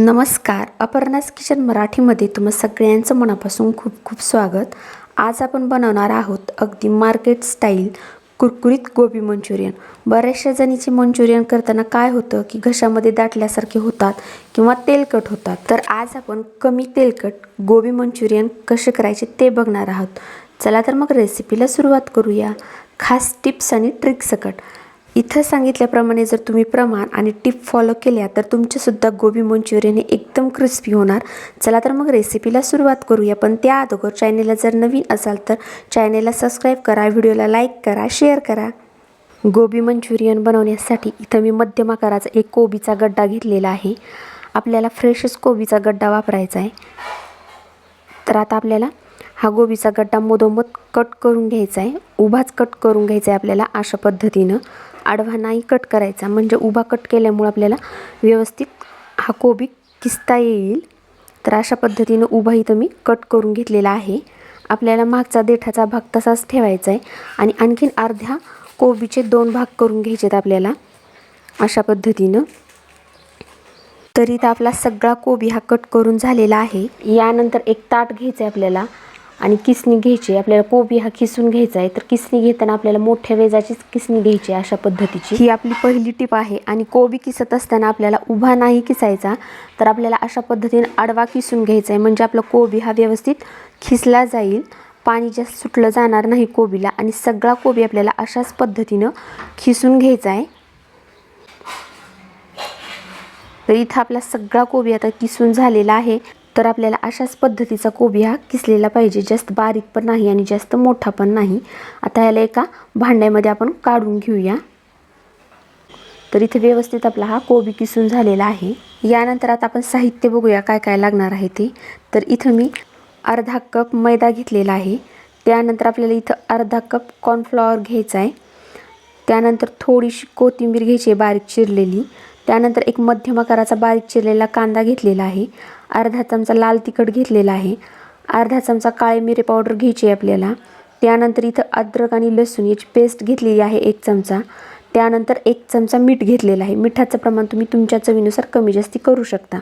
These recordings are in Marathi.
नमस्कार. अपर्णास किचन मराठीमध्ये तुम्हा सगळ्यांचं मनापासून खूप खूप स्वागत. आज आपण बनवणार आहोत अगदी मार्केट स्टाईल कुरकुरीत गोबी मंचुरियन. बऱ्याचशा जणीचे मंचुरियन करताना काय होतं की घशामध्ये दाटल्यासारखे होतात किंवा तेलकट होतात. तर आज आपण कमी तेलकट गोबी मंचुरियन कसे करायचे ते बघणार आहोत. चला तर मग रेसिपीला सुरुवात करूया. खास टिप्स आणि ट्रिक्सकट इथं सांगितल्याप्रमाणे जर तुम्ही प्रमाण आणि टिप फॉलो केल्या तर तुमचेसुद्धा गोबी मंचुरियन हे एकदम क्रिस्पी होणार. चला तर मग रेसिपीला सुरुवात करूया. पण त्या अगोदर चॅनेलला जर नवीन असाल तर चॅनेलला सबस्क्राईब करा व्हिडिओला लाईक करा शेअर करा. गोबी मंचुरियन बनवण्यासाठी इथं मी मध्यम आकाराचा एक कोबीचा गड्डा घेतलेला आहे. आपल्याला फ्रेशच कोबीचा गड्डा वापरायचा आहे. तर आता आपल्याला हा गोबीचा गड्डा मधोमध कट करून घ्यायचा आहे. उभाच कट करून घ्यायचा आहे आपल्याला अशा पद्धतीनं. आडवा नाही कट करायचा. म्हणजे उभा कट केल्यामुळं आपल्याला व्यवस्थित हा कोबी किसता येईल. तर अशा पद्धतीनं उभा इथं मी कट करून घेतलेला आहे. आपल्याला मागचा देठाचा भाग तसाच ठेवायचा आहे. आणि आणखीन अर्ध्या कोबीचे दोन भाग करून घ्यायचे आहेत आपल्याला. अशा पद्धतीनं. तरी तर आपला सगळा कोबी हा कट करून झालेला आहे. यानंतर एक ताट घ्यायचं आहे आपल्याला. आणि किसणी घ्यायची आहे आपल्याला कोबी हा किसून घ्यायचा आहे तर किसणी घेताना आपल्याला मोठ्या वेजाचीच किसणी घ्यायची आहे अशा पद्धतीची. ही आपली पहिली टिप आहे आणि कोबी किसत असताना आपल्याला उभा नाही किसायचा तर आपल्याला अशा पद्धतीने आडवा किसून घ्यायचा आहे म्हणजे आपला कोबी हा व्यवस्थित खिसला जाईल पाणी जास्त सुटलं जाणार नाही कोबीला आणि सगळा कोबी आपल्याला अशाच पद्धतीनं खिसून घ्यायचा आहे. तर इथं आपला सगळा कोबी आता किसून झालेला आहे. तर आपल्याला अशाच पद्धतीचा कोबी हा किसलेला पाहिजे. जास्त बारीक पण नाही आणि जास्त मोठा पण नाही. आता याला एका भांड्यामध्ये आपण काढून घेऊया. तर इथे व्यवस्थित आपला हा कोबी किसून झालेला आहे. यानंतर आता आपण साहित्य बघूया काय काय लागणार आहे ते. तर इथं मी अर्धा कप मैदा घेतलेला आहे. त्यानंतर आपल्याला इथं अर्धा कप कॉर्नफ्लॉवर घ्यायचा आहे. त्यानंतर थोडीशी कोथिंबीर घ्यायची आहे बारीक चिरलेली. त्यानंतर एक मध्यम आकाराचा बारीक चिरलेला कांदा घेतलेला आहे. अर्धा चमचा लाल तिखट घेतलेला आहे. अर्धा चमचा काळे मिरे पावडर घ्यायची आहे आपल्याला. त्यानंतर इथं अद्रक आणि लसूण याची पेस्ट घेतलेली आहे एक चमचा. त्यानंतर एक चमचा मीठ घेतलेलं आहे. मिठाचं प्रमाण तुम्ही तुमच्या चवीनुसार कमी जास्ती करू शकता.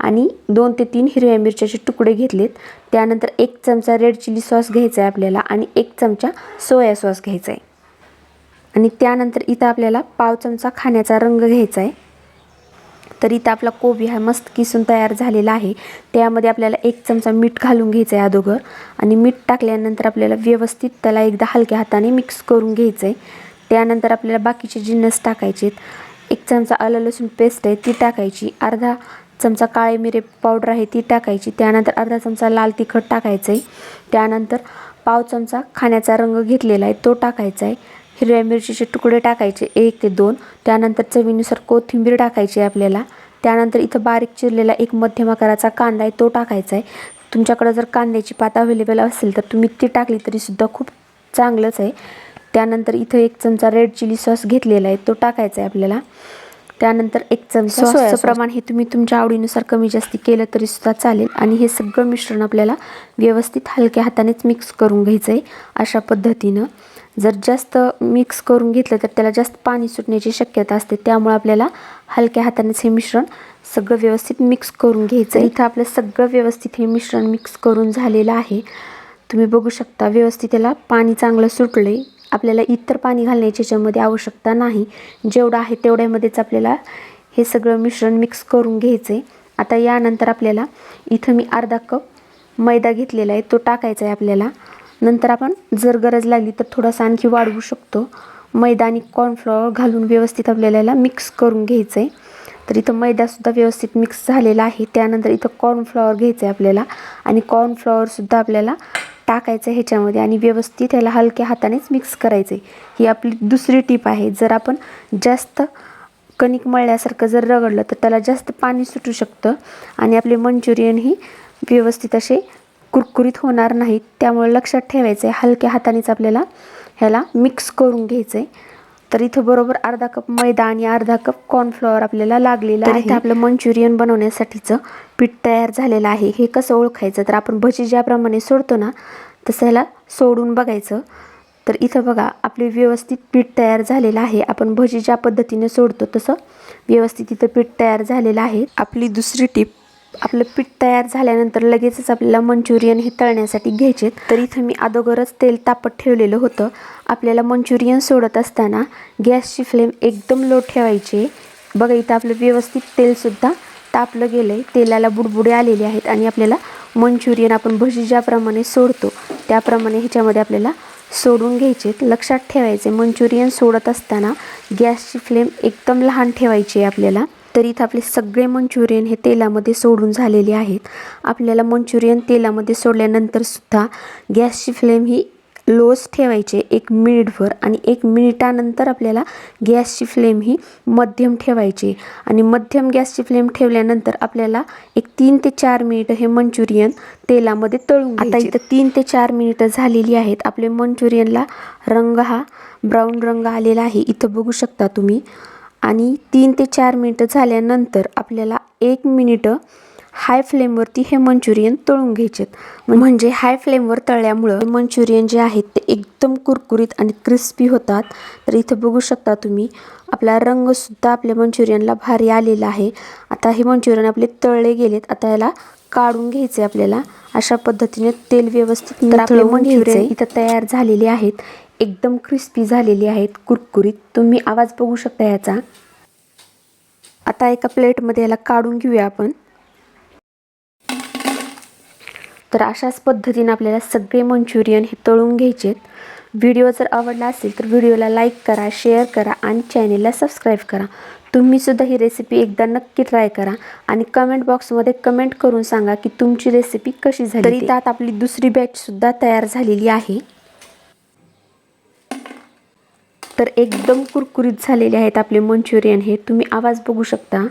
आणि दोन ते तीन हिरव्या मिरच्याचे तुकडे घेतलेत. त्यानंतर एक चमचा रेड चिली सॉस घ्यायचा आहे आपल्याला आणि एक चमचा सोया सॉस घ्यायचा आहे. आणि त्यानंतर इथं आपल्याला पाव चमचा खाण्याचा रंग घ्यायचा आहे. तर इथं आपला कोबी हा मस्त किसून तयार झालेला आहे. त्यामध्ये आपल्याला एक चमचा मीठ घालून घ्यायचं आहे अगोदर आणि मीठ टाकल्यानंतर आपल्याला व्यवस्थित त्याला एकदा हलक्या हाताने मिक्स करून घ्यायचं आहे त्यानंतर आपल्याला बाकीचे जिन्नस टाकायचे आहेत एक चमचा आलं लसूण पेस्ट आहे ती टाकायची. अर्धा चमचा काळे मिरे पावडर आहे ती टाकायची. त्यानंतर अर्धा चमचा लाल तिखट टाकायचं आहे त्यानंतर पाव चमचा खाण्याचा रंग घेतलेला आहे तो टाकायचा आहे हिरव्या मिरचीचे तुकडे टाकायचे एक ते दोन. त्यानंतर चवीनुसार कोथिंबीर टाकायची आहे आपल्याला. त्यानंतर इथं बारीक चिरलेला एक मध्यम आकाराचा कांदा आहे तो टाकायचा आहे. तुमच्याकडं जर कांद्याची पात अवेलेबल असेल तर तुम्ही ती टाकली तरीसुद्धा खूप चांगलंच आहे. त्यानंतर इथं एक चमचा रेड चिली सॉस घेतलेला आहे तो टाकायचा आहे आपल्याला. त्यानंतर एक चमचा सॉसचं प्रमाण हे तुम्ही तुमच्या आवडीनुसार कमी जास्ती केलं तरीसुद्धा चालेल. आणि हे सगळं मिश्रण आपल्याला व्यवस्थित हलक्या हातानेच मिक्स करून घ्यायचं आहे अशा पद्धतीनं. जर जास्त मिक्स करून घेतलं तर त्याला जास्त पाणी सुटण्याची शक्यता असते. त्यामुळे आपल्याला हलक्या हातानेच हे मिश्रण सगळं व्यवस्थित मिक्स करून घ्यायचं आहे इथं आपलं सगळं व्यवस्थित हे मिश्रण मिक्स करून झालेलं आहे. तुम्ही बघू शकता व्यवस्थित त्याला पाणी चांगलं सुटलं आहे आपल्याला इतर पाणी घालण्याची याच्यामध्ये आवश्यकता नाही. जेवढं आहे तेवढ्यामध्येच आपल्याला हे सगळं मिश्रण मिक्स करून घ्यायचं आहे आता यानंतर आपल्याला इथं मी अर्धा कप मैदा घेतलेला आहे तो टाकायचा आहे आपल्याला. नंतर आपण जर गरज लागली तर थोडासा आणखी वाढवू शकतो. मैदा आणि कॉर्नफ्लॉवर घालून व्यवस्थित आपल्याला याला मिक्स करून घ्यायचं आहे तर इथं मैदासुद्धा व्यवस्थित मिक्स झालेला आहे. त्यानंतर इथं कॉर्नफ्लॉवर घ्यायचं आहे आपल्याला. आणि कॉर्नफ्लॉवरसुद्धा आपल्याला टाकायचं आहे ह्याच्यामध्ये आणि व्यवस्थित ह्याला हलक्या हातानेच मिक्स करायचं आहे ही आपली दुसरी टीप आहे. जर आपण जास्त कणिक मळल्यासारखं जर रगडलं तर त्याला जास्त पाणी सुटू शकतं आणि आपले मंचुरियन ही व्यवस्थित असे कुरकुरीत होणार नाहीत त्यामुळे लक्षात ठेवायचं आहे हलक्या हातानेच आपल्याला ह्याला मिक्स करून घ्यायचं आहे तर इथं बरोबर अर्धा कप मैदा आणि अर्धा कप कॉर्नफ्लॉवर आपल्याला लागलेलं आहे. इथं आपलं मंचुरियन बनवण्यासाठीचं पीठ तयार झालेलं आहे. हे कसं ओळखायचं? तर आपण भजी ज्याप्रमाणे सोडतो ना तसं ह्याला सोडून बघायचं. तर इथं बघा आपले व्यवस्थित पीठ तयार झालेलं आहे. आपण भजी ज्या पद्धतीने सोडतो तसं व्यवस्थित इथं पीठ तयार झालेलं आहे. आपली दुसरी टीप आपलं पीठ तयार झाल्यानंतर लगेचच आपल्याला मंचुरियन हे तळण्यासाठी घ्यायचे तर इथं मी अगोदरच तेल तापत ठेवलेलं होतं. आपल्याला मंचुरियन सोडत असताना गॅसची फ्लेम एकदम लो ठेवायची. बघा इथं आपलं व्यवस्थित तेलसुद्धा तापलं गेलं आहे तेलाला बुडबुडे आलेले आहेत आणि आपल्याला मंचुरियन आपण भजी ज्याप्रमाणे सोडतो त्याप्रमाणे ह्याच्यामध्ये आपल्याला सोडून घ्यायचे लक्षात ठेवायचे मंचुरियन सोडत असताना गॅसची फ्लेम एकदम लहान ठेवायची आहे आपल्याला. तर इथं आपले सगळे मंचुरियन हे तेलामध्ये सोडून झालेले आहेत. आपल्याला मंचुरियन तेलामध्ये सोडल्यानंतर सुद्धा गॅसची फ्लेम ही लोच ठेवायचे एक मिनिटभर आणि एक मिनिटानंतर आपल्याला गॅसची फ्लेम ही मध्यम ठेवायची आणि मध्यम गॅसची फ्लेम ठेवल्यानंतर आपल्याला एक तीन ते चार मिनिटं हे मंचुरियन तेलामध्ये तळून आता इथं तीन ते चार मिनिटं झालेली आहेत. आपले मंचुरियनला रंग हा ब्राऊन रंग आलेला आहे. इथं बघू शकता तुम्ही. आणि तीन ते चार मिनटं झाल्यानंतर आपल्याला एक मिनिटं हाय फ्लेमवरती हे मंचुरियन तळून घ्यायचेत. म्हणजे हाय फ्लेमवर तळल्यामुळं मंचुरियन जे आहेत ते एकदम कुरकुरीत आणि क्रिस्पी होतात. तर इथं बघू शकता तुम्ही आपला रंगसुद्धा आपल्या मंचुरियनला भारी आलेला आहे. आता हे मंचुरियन आपले तळले गेलेत आता याला काढून घ्यायचे आपल्याला. अशा पद्धतीने तेल व्यवस्थित आपले मंचुरियन इथं तयार झालेले आहेत. एकदम क्रिस्पी झालेली आहेत कुरकुरीत. तुम्ही आवाज बघू शकता याचा. आता एका प्लेटमध्ये याला काढून घेऊया आपण. तर अशाच पद्धतीने आपल्याला सगळे मंचुरियन हे तळून घ्यायचेत व्हिडिओ जर आवडला असेल तर व्हिडिओला लाईक करा शेअर करा आणि चॅनेलला सबस्क्राईब करा. तुम्हीसुद्धा ही रेसिपी एकदा नक्की ट्राय करा आणि कमेंट बॉक्समध्ये कमेंट करून सांगा की तुमची रेसिपी कशी झाली तरी त्यात आपली दुसरी बॅचसुद्धा तयार झालेली आहे. तर एकदम कुरकुरीत झालेले आहेत आपले मंचुरियन हे. तुम्ही आवाज बघू शकता.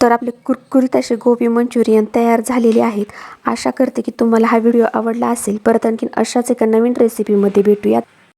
तर आपले कुरकुरीत असे गोबी मंचुरियन तयार झालेले आहेत. आशा करते की तुम्हाला हा व्हिडिओ आवडला असेल. परत आणखीन अशाच एका नवीन रेसिपीमध्ये भेटूयात.